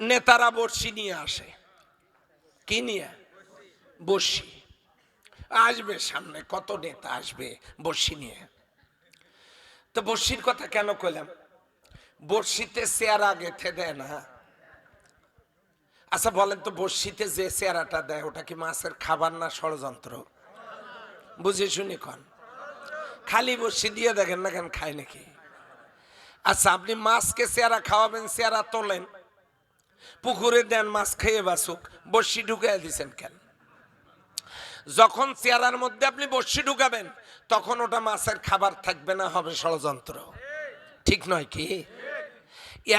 নেতারা বর্ষি নিয়ে আসে। কি নিয়ে? বর্ষি আসবে সামনে, কত নেতা আসবে বর্ষি নিয়ে? তো বর্ষির কথা কেন কইলাম? বর্ষিতে চেয়ারা গেথে দেয় না। আচ্ছা বলেন তো বর্ষিতে যে চেয়ারাটা দেয়, ওটা কি মাছের খাবার না ষড়যন্ত্র? বুঝে শুনি কন। খালি বর্ষি দিয়ে দেখেন না কেন খায় নাকি? আচ্ছা আপনি মাছকে চেয়ারা খাওয়াবেন, চেয়ারা তোলেন। পুকুরে দেন মাছ খেয়ে বাসুক বর্ষি ঢুকাই দিছেন কেন? যখন চেয়ারার মধ্যে আপনি বর্ষি ঢুকাবেন, তখন ওটা মাছের খাবার থাকবে না, হবে ষড়যন্ত্র। ঠিক নয় কি?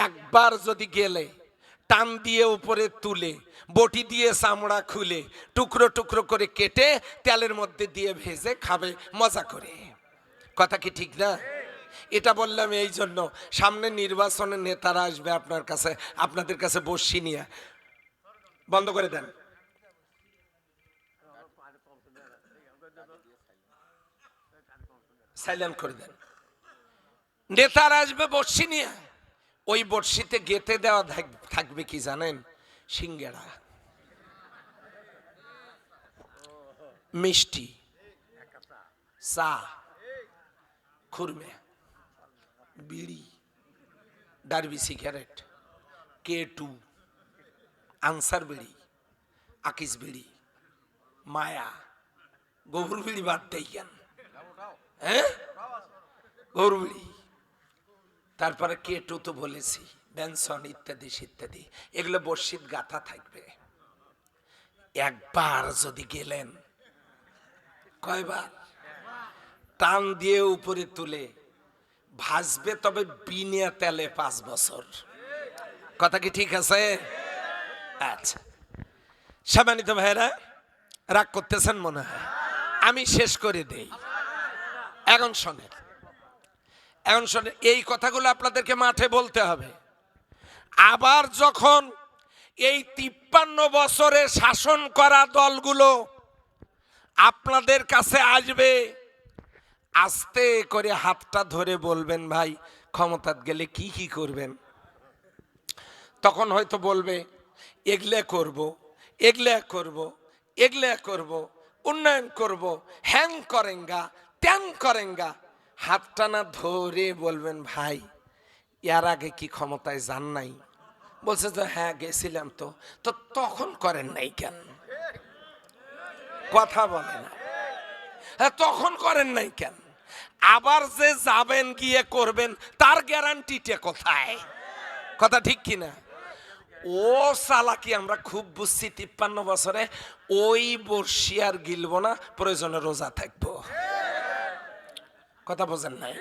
একবার যদি গেলে, টান দিয়ে উপরে তুলে, বটি দিয়ে চামড়া খুলে, টুকরো টুকরো করে কেটে তেলের মধ্যে দিয়ে ভেজে খাবে, মজা করে। কথা কি ঠিক না? এটা বললাম এই জন্য। সামনে নির্বাচনে নেতারা আসবে আপনার কাছে, আপনাদের কাছে বসি নিয়ে। বন্ধ করে দেন। সাইলেন্ট করে দেন। নেতারা আসবে বর্ষি নিয়ে। ওই বর্ষিতে গেতে দেওয়া থাক- থাকবে কি জানেন? সিঙ্গেড়া। মিষ্টি। চা। খুরমে। বিড়ি, Derby cigarette, K two, Ansar বিড়ি, আকিস বিড়ি, মায়া গভুর বিড়ি বাদ দেই কেন হ্যাঁ? গরু বিড়ি। তারপরে কে টু তো বলেছি বেনসন ইত্যাদি ইত্যাদি এগুলো বর্ষিত গাথা থাকবে। একবার যদি গেলেন, কয়বার? টান দিয়ে উপরে তুলে ভাসবে তবে বিনিয়া তেলে পাঁচ বছর। কথা কি ঠিক আছে? আচ্ছা। সম্মানিত ভাইরা রাগ করতেছেন মনে হয়। আমি শেষ করে দেই। এখন শোনেন। এখন শোনেন, এই কথাগুলো আপনাদেরকে মাঠে বলতে হবে। আবার যখন এই তিপ্পান্ন বছরে শাসন করা দলগুলো আপনাদের কাছে আসবে আস্তে করে হাতটা ধরে বলবেন, ভাই, ক্ষমতাত গেলে কি কি করবেন? তখন হয়তো বলবে, এগলে করব এগলে করব এগলে করব, উন্নয়ন করব, হ্যাং করেঙ্গা, ত্যাং করেঙ্গা। হাতটা না ধরে বলবেন, ভাই, এর আগে কি ক্ষমতায় যান নাই? বলছে যে হ্যাঁ গেছিলাম তো। তো তখন করেন নাই কেন? কথা বলে না। হ্যাঁ তখন করেন নাই কেন? আবার যে যাবেন, গিয়ে করবেন, তার গ্যারান্টিটা কোথায়? কথা ঠিক কিনা? ও সালাকি, আমরা খুব বুঝছি, তিপ্পান্ন বছরে ওই বর্ষি আর গিলবো না, প্রয়োজনে রোজা থাকব। কথা বোঝেন নাই?